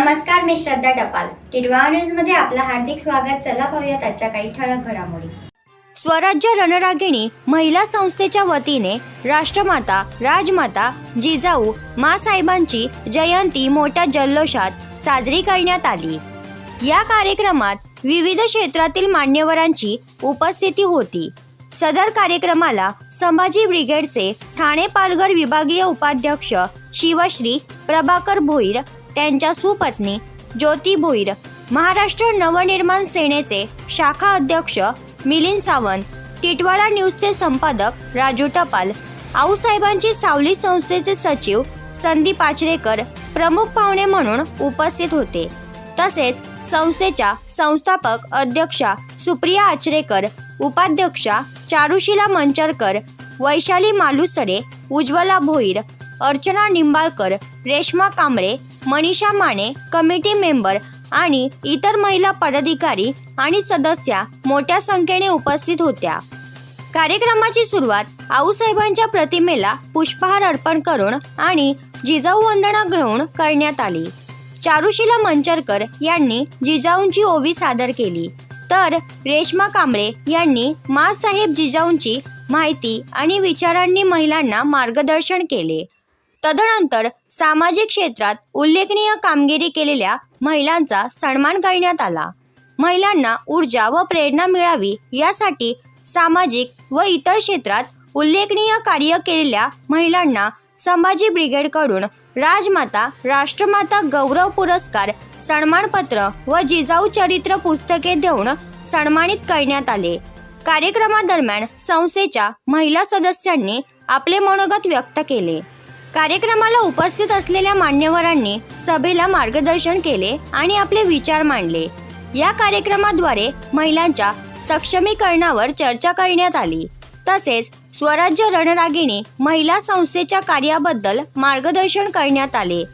नमस्कार मी श्रद्धा टपाल. टिडवा न्यूजमध्ये आपलं हार्दिक स्वागत. चला पाहूयात आजच्या काही ठळक घडामोडी. स्वराज्य रणरागिणी महिला संस्थेच्या वतीने राष्ट्रमाता राजमाता जिजाऊ मासाहेबांची जयंती मोठ्या जल्लोषात साजरी करण्यात आली. या कार्यक्रमात विविध क्षेत्रातील मान्यवरांची उपस्थिती होती. सदर कार्यक्रमाला संभाजी ब्रिगेडचे ठाणे पालघर विभागीय उपाध्यक्ष शिवश्री प्रभाकर भोईर त्यांच्या सुपत्नी ज्योती भोईर महाराष्ट्र नवनिर्माण सेनेचे शाखा अध्यक्ष मिलिंद सावंत टिटवाळा न्यूजचे संपादक राजू टपाल आऊसाहेबांची सावली संस्थेचे सचिव संदीप आचरेकर प्रमुख पाहुणे म्हणून उपस्थित होते. तसेच संस्थेच्या संस्थापक अध्यक्षा सुप्रिया आचरेकर उपाध्यक्षा चारुशिला मंचरकर वैशाली मालुसरे उज्ज्वला भोईर अर्चना निंबाळकर रेश्मा कांबळे मनीषा माने कमिटी मेंबर आणि इतर महिला पदाधिकारी आणि सदस्या मोठ्या संख्येने उपस्थित होत्या. कार्यक्रमाची सुरुवात आऊसाहेबांच्या प्रतिमेला पुष्पहार अर्पण करून आणि जिजाऊ वंदना घेऊन करण्यात आली. चारुशिला मंचरकर यांनी जिजाऊंची ओवी सादर केली. तर रेश्मा कांबळे यांनी मासाहेब जिजाऊंची माहिती आणि विचारांनी महिलांना मार्गदर्शन केले. तदनंतर सामाजिक क्षेत्रात उल्लेखनीय कामगिरी केलेल्या महिलांचा सन्मान करण्यात आला. महिलांना ऊर्जा व प्रेरणा मिळावी यासाठी सामाजिक व इतर क्षेत्रात उल्लेखनीय कार्य केलेल्या महिलांना संभाजी ब्रिगेडकडून राजमाता राष्ट्रमाता गौरव पुरस्कार सन्मानपत्र व जिजाऊ चरित्र पुस्तके देऊन सन्मानित करण्यात आले. कार्यक्रमादरम्यान संस्थेच्या महिला सदस्यांनी आपले मनोगत व्यक्त केले. कार्यक्रमाला उपस्थित असलेल्या मान्यवरांनी सभेला मार्गदर्शन केले आणि आपले विचार मांडले. या कार्यक्रमाद्वारे महिलांच्या सक्षमीकरणावर चर्चा करण्यात आली. तसेच स्वराज्य रणरागिणी महिला संस्थेच्या कार्याबद्दल मार्गदर्शन करण्यात आले.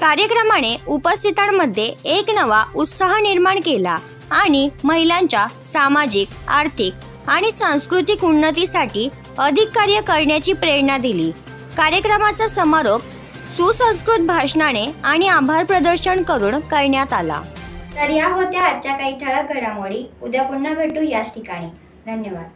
कार्यक्रमाने उपस्थितांमध्ये एक नवा उत्साह निर्माण केला आणि महिलांच्या सामाजिक आर्थिक आणि सांस्कृतिक उन्नतीसाठी अधिक कार्य करण्याची प्रेरणा दिली. कार्यक्रमाचा समारोप सुसंस्कृत भाषणाने आणि आभार प्रदर्शन करून करण्यात आला. तर या होत्या आजच्या काही ठळक घडामोडी. उद्या पुन्हा भेटू याच ठिकाणी. धन्यवाद.